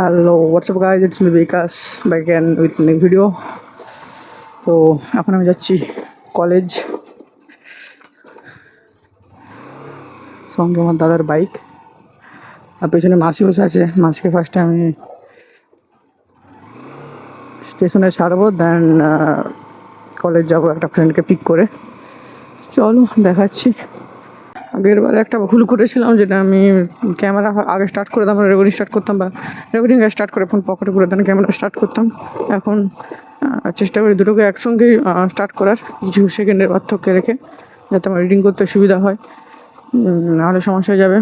Hello WhatsApp guys it's me Bikash back an with new video তো এখন আমি যাচ্ছি কলেজ সঙ্গে আমার দাদার বাইক আর পেছনে মাসি বসে আছে। মাসিকে ফার্স্টে আমি স্টেশনে ছাড়বো দেন কলেজ যাব একটা ফ্রেন্ডকে পিক করে। চলো, দেখাচ্ছি। আগের বার একটা ভুল করেছিলাম, যেটা আমি ক্যামেরা আগে স্টার্ট করে দাম রেকর্ডিং স্টার্ট করতাম বা রেকর্ডিং স্টার্ট করে ফোন পকেটে পুরো দেন, ক্যামেরা স্টার্ট করতাম। এখন চেষ্টা করি দুটোকে একসঙ্গেই স্টার্ট করার, কিছু সেকেন্ডের পার্থক্য রেখে, যাতে আমার রিডিং করতে সুবিধা হয়। নাহলে সমস্যা হয়ে যাবে।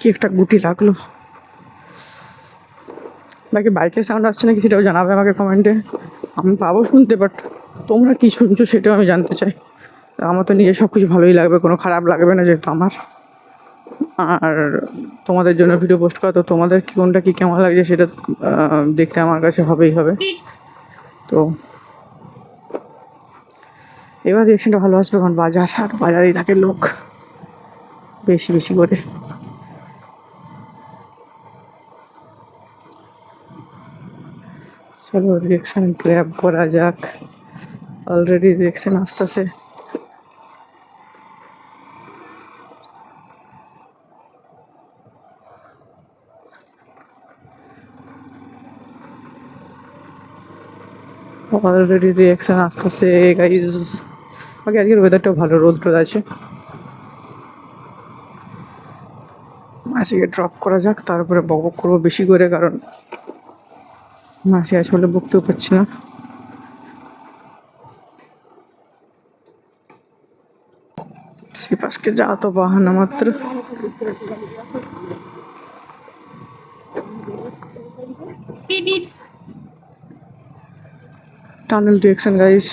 কি একটা গুটি লাগল। বাকি বাইকের সাউন্ড আসছে নাকি সেটাও জানাবে আমাকে কমেন্টে আমি পাবো শুনতে বাট তোমরা কি শুনছো সেটাও আমি জানতে চাই। আমার তো নিজের সব কিছু ভালোই লাগবে, কোনো খারাপ লাগবে না যেহেতু আমার। আর তোমাদের জন্য ভিডিও পোস্ট করা, তো তোমাদের কি, কোনটা কী, কেমন লাগছে সেটা দেখতে আমার কাছে হবেই হবে। তো এবার রিয়েকশনটা ভালো আসবে, কারণ বাজার আর বাজারেই থাকে লোক। বেশি বেশি করে। চলো রিয়েকশন গ্র্যাব করা যাক। অলরেডি রিয়েকশন আসতেছে। অলরেডি রিয়েকশন আসতেছে গাইজ বাকি আজকের ওয়েদারটাও ভালো রোদ টোদ আছে। মাসিকে ড্রপ করা যাক, তারপরে বক করব বেশি করে, কারণ মাসি আছে বলে বকতেও পারছি না। శ్రీ పస్కి তো বাহানা মাত্র। টানেল ডিরেকশন গাইস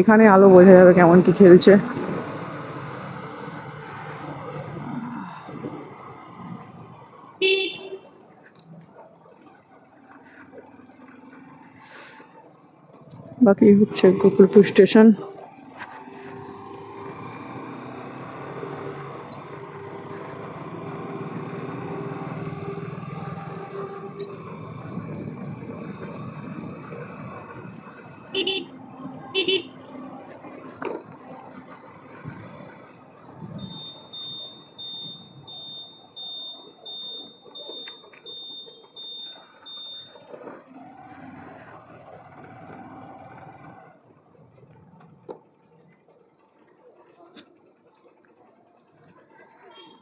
এখানে আলো বোঝা যাবে কেমন কি খেলছে। বাকি হচ্ছে গোকুলপুর স্টেশন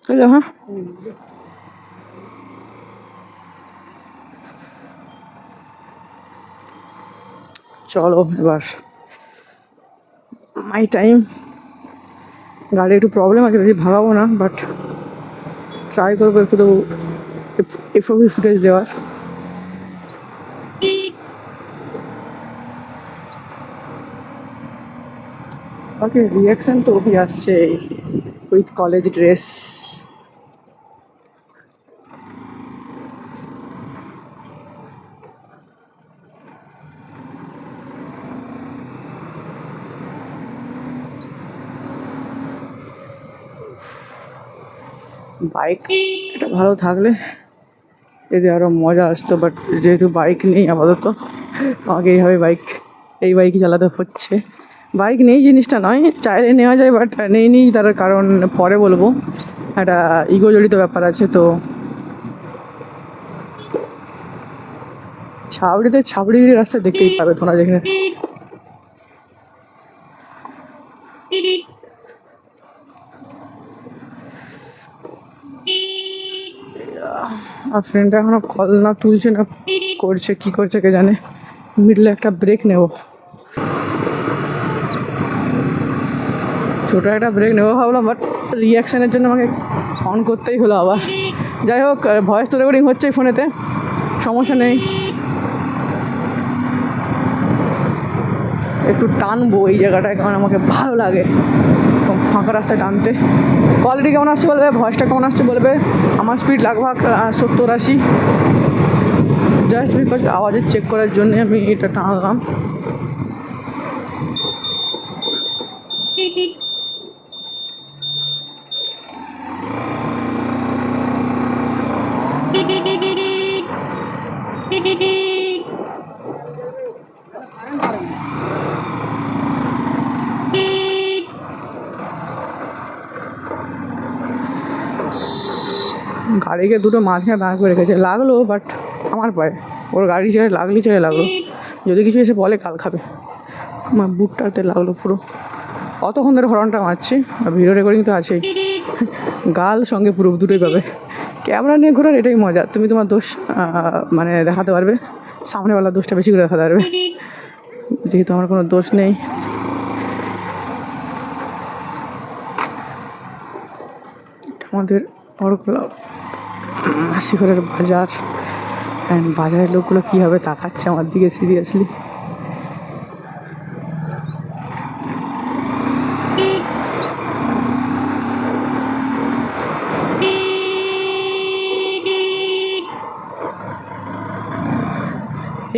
চলো হ্যাঁ চলো এবার মাই টাইম গাড়ি একটু প্রবলেম আছে বেশি ভাগাবো না বাট ট্রাই করব একটু তো এফওবি ফুটেজ দেওয়ার ওকে রিয়াকশন তো অভি আসছে উইথ কলেজ ড্রেস বাইক, এটা ভালো থাকলে এতে আরও মজা আসতো বাট যেহেতু বাইক নেই আপাতত, আমাকে এইভাবে বাইক, এই বাইকই চালাতে হচ্ছে। বাইক নেই জিনিসটা নয়, চাইলে নেওয়া যায় বাট নেই নি তার কারণ পরে বলব। একটা ইগো জড়িত ব্যাপার আছে, তো ছাবড়িতে ছাবড়ির রাস্তা দেখতেই পাবে তোমরা যেখানে আর ফ্রেন্ডটা এখনও কল না তুলছে না, করছে, কি করছে কে জানে। মিডলে একটা ব্রেক নেব। ছোটো একটা ব্রেক নেব ভাবলাম বাট রিয়াকশানের জন্য আমাকে অন করতেই হলো আবার। যাই হোক ভয়েস তো রেকর্ডিং হচ্ছে ফোনেতে সমস্যা নেই। একটু টানবো এই জায়গাটায়, কারণ আমাকে ভালো লাগে। ফাঁকা রাস্তায় টানতে। কোয়ালিটি কেমন আসছে বলবে? ভয়েসটা কেমন আসছে বলবে? আমার স্পিড লাগভাগ সত্তর আশি। জাস্ট বিকজ আওয়াজের চেক করার জন্য আমি এটা টানলাম। গাড়িকে দুটো মাঝখানে দাঁড় করে রেখেছে। লাগল বাট আমার পায়ে ওর গাড়ি চাই লাগলি চাই লাগল। যদি কিছু এসে বলে, কাল খাবে। আমার বুটটাতে লাগল পুরো। অতক্ষণ ধরে হরনটা মারছি, আর ভিডিও রেকর্ডিং তো আছেই। গাল সঙ্গে পুরো দুটোই পাবে। ক্যামেরা নিয়ে ঘোরার এটাই মজা। তুমি তোমার দোষ মানে দেখাতে পারবে। সামনেওয়ালা দোষটা বেশি করে দেখাতে পারবে। যেহেতু আমার কোনো দোষ নেই। আমাদের শিখরের বাজার। অ্যান্ড বাজারের লোকগুলো কীভাবে তাকাচ্ছে আমার দিকে সিরিয়াসলি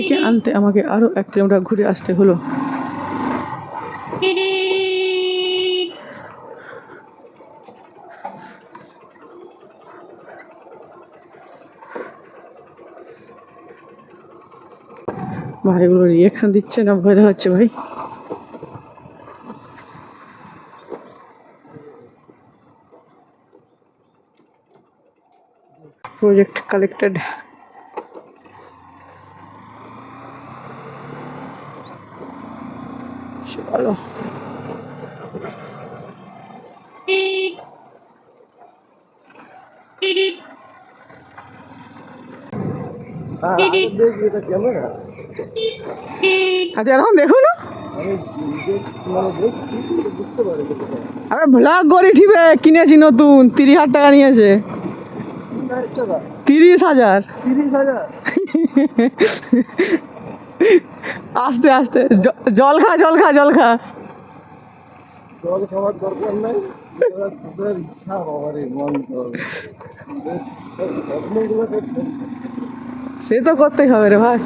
একে আনতে আমাকে আরও এক কিলোমিটার ঘুরে আসতে হলো। ভাই এগুলো রিয়াকশন দিচ্ছে না? ভয় দেখাচ্ছে ভাই। প্রজেক্ট কালেক্টেড চলো এখন দেখো না। আরে ব্লগ করি ঠিবে, কিনেছি নতুন, তিরিশ হাজার টাকা নিয়েছে। তিরিশ হাজার? আস্তে আস্তে জল খা জল খা জল খা। সে তো করতেই হবে রে ভাই।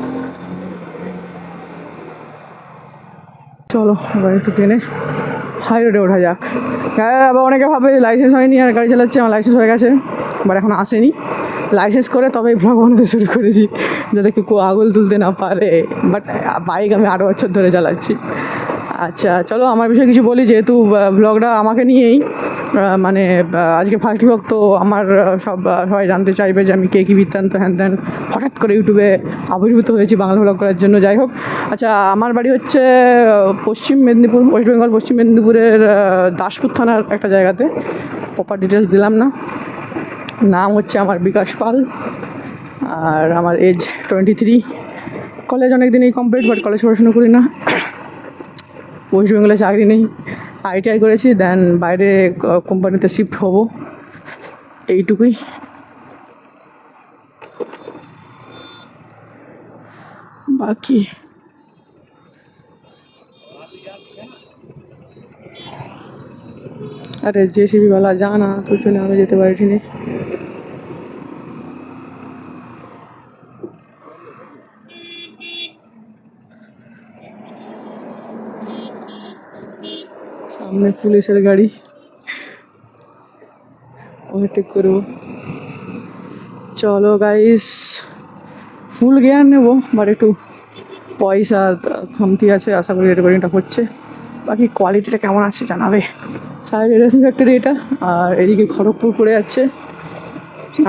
চলো, এবার একটু টেনে হাই রোডে ওঠা যাক। হ্যাঁ আবার অনেকে ভাবে লাইসেন্স হয়নি আর গাড়ি চালাচ্ছে, আমার লাইসেন্স হয়ে গেছে বাট এখন আসেনি। লাইসেন্স করে তবে ব্লগ বানাতে শুরু করেছি, যাতে কেউ আগুল তুলতে না পারে বাট বাইক আমি আরও বছর ধরে চালাচ্ছি। আচ্ছা চলো আমার বিষয়ে কিছু বলি, যেহেতু ব্লগটা আমাকে নিয়েই মানে আজকে ফার্স্ট ব্লগ তো আমার সব সবাই জানতে চাইবে যে আমি কে কী বৃত্তান্ত, হ্যান ত্যান, হঠাৎ করে ইউটিউবে আবির্ভূত হয়েছি বাংলা ব্লগ করার জন্য, যাই হোক। আচ্ছা আমার বাড়ি হচ্ছে পশ্চিম মেদিনীপুর ওয়েস্ট বেঙ্গল পশ্চিম মেদিনীপুরের দাসপুর থানার একটা জায়গাতে। প্রপার ডিটেলস দিলাম না। নাম হচ্ছে আমার বিকাশ পাল, আর আমার এজ টোয়েন্টি থ্রি কলেজ অনেক দিনই কমপ্লিট বাট কলেজ পড়াশোনা করি না। ওয়েস্ট বেঙ্গলে চাকরি নেই। আইটিআই করেছি দেন বাইরে কোম্পানিতে শিফট হব। এইটুকুই। বাকি? আরে জেসিবি वाला জানা, তোর জন্য আমি যেতে পারিনি। সামনে পুলিশের গাড়ি। ওভারটেক করব। চলো গাইস ফুল গিয়ার নেব বাট একটু পয়সা খামতি আছে, আশা করি রেকর্ডিংটা হচ্ছে। বাকি কোয়ালিটিটা কেমন আছে জানাবে। সাইড রেসিং ফ্যাক্টরি এটা, আর এদিকে খড়গপুর পড়ে যাচ্ছে।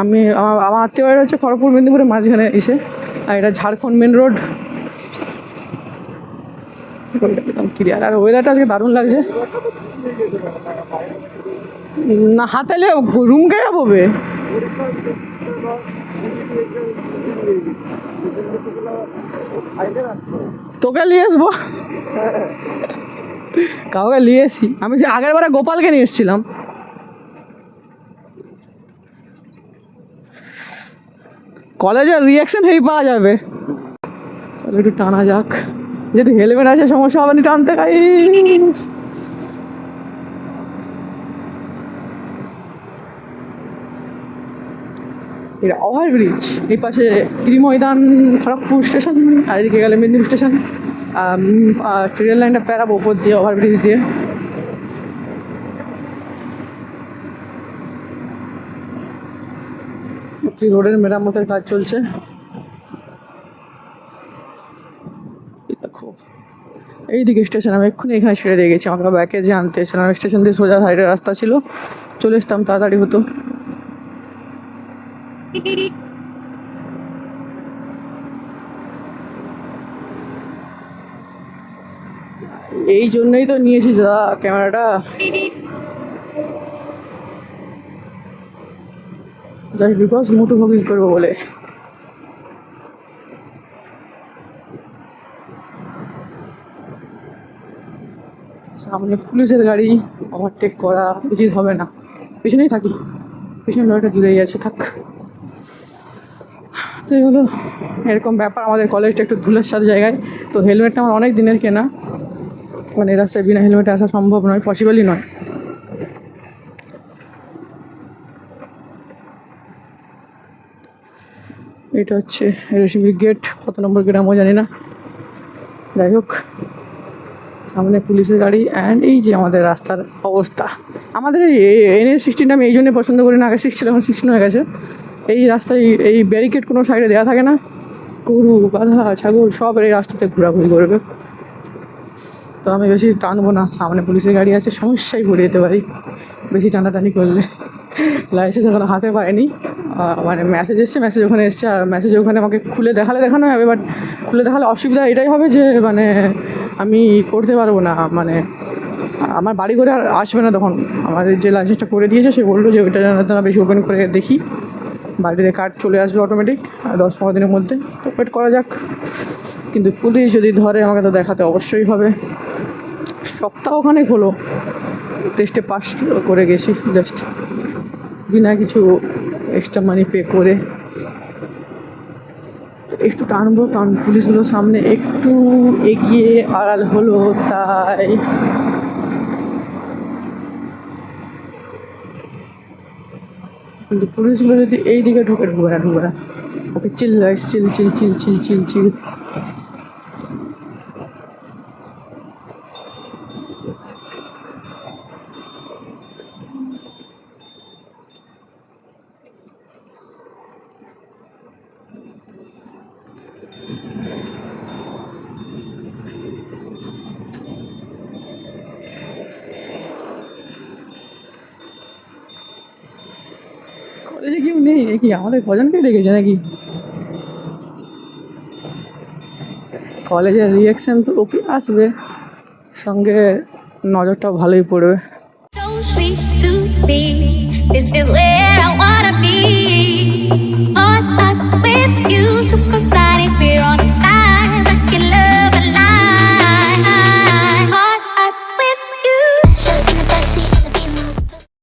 আমি, আমার আত্মীয় হচ্ছে খড়গপুর, মেদিনীপুরের মাঝখানে এসে, আর এটা ঝাড়খণ্ড মেন রোড আর ওয়েদারটা আজকে দারুণ লাগছে। না, হাতালে রুম কে যাব তোকে নিয়ে আসব? কাউকে নিয়ে এসি আমি সে আগের বারে গোপালকে নিয়ে এসেছিলাম। কলেজের রিয়াকশন হেই পাওয়া যাবে। তাহলে একটু টানা যাক। যদি হেলমেট আছে সমস্যা হবে না, টানতে গাই এটা ওভারব্রিজ এই পাশে ক্রি ময়দান খড়গপুর স্টেশন আর এদিকে গেলে মেদিনীপুর স্টেশন ট্রেন লাইনটা প্যারাবো ওপর দিয়ে ওভারব্রিজ দিয়ে। কি রোডের মেরামতের কাজ চলছে এই দেখো এইদিকে স্টেশন, আমি এক্ষুনি এখানে ছেড়ে দিয়ে গেছি। আমাকে ব্যাকে যে আনতে এসেছিলাম স্টেশন দিয়ে সোজা সাইডের রাস্তা ছিল। চলে আসতাম তাড়াতাড়ি হতো। এই জন্যই তো নিয়েছি দাদা ক্যামেরাটা। জাস্ট বিকজ মোটো ভ্লগিং করব বলে। সামনে পুলিশের গাড়ি ওভারটেক করা উচিত হবে না। পিছনেই থাকি। পিছনে লরিটা দূরেই আছে, থাক। তো এই হলো এরকম ব্যাপার। আমাদের কলেজটা একটু ধুলের সাথে জায়গায়। তো হেলমেটটা আমার অনেক দিনের কেনা। মানে রাস্তায় বিনা হেলমেটে আসা সম্ভব নয় পসিবলই নয়। এটা হচ্ছে রেশমির গেট কত নম্বর গেট আমিও জানি না। যাই হোক। সামনে পুলিশের গাড়ি অ্যান্ড এই যে আমাদের রাস্তার অবস্থা। আমাদের এই এন এস সিক্সটিনটা আমি এই জন্যই পছন্দ করি না, আগে সিক্স ছিল এখন সিক্সটিন হয়ে গেছে। এই রাস্তায় এই ব্যারিকেড কোনো সাইডে দেওয়া থাকে না। গরু গাধা ছাগল সব এই রাস্তাতে ঘোরাঘুরি করবে। তো আমি বেশি টানবো না, সামনে পুলিশের গাড়ি আছে সমস্যায় পড়ে যেতে পারি। বেশি টানাটানি করলে। লাইসেন্স এখনও হাতে পায়নি মানে মেসেজ এসছে মেসেজ ওখানে এসছে, আর মেসেজ ওখানে আমাকে খুলে দেখালে দেখানো হবে বাট খুলে দেখালে অসুবিধা এটাই হবে যে মানে আমি করতে পারব না মানে আমার বাড়ি করে আর আসবে না তখন। আমাদের যে লাইসেন্সটা করে দিয়েছে, সে বলল যে ওইটা যেন তোরা বেশি ওপেন করে দেখি। বাড়িতে কার্ড চলে আসবে অটোমেটিক দশ পনেরো দিনের মধ্যে। তো ওয়েট করা যাক। কিন্তু পুলিশ যদি ধরে, আমাকে তো দেখাতে অবশ্যই হবে। সপ্তাহখানেক হলো। টেস্টে পাস করে গেছি জাস্ট বিনা কিছু এক্সট্রা মানি পে করে। একটু টানবো কারণ পুলিশগুলো সামনে একটু এগিয়ে আড়াল হলো, তাই। কিন্তু পুলিশগুলো যদি এই দিকে ঢুকে, ঢুকবে না ঢুকবে না। ওকে চিল গাইস চিল চিল চিল চিল চিল চিল কলেজে কেউ নেই এ কি, আমাদের কজনকে ডেকেছে নাকি? কলেজের রিয়াকশন তো আসবে, সঙ্গে নজরটা ভালোই পড়বে।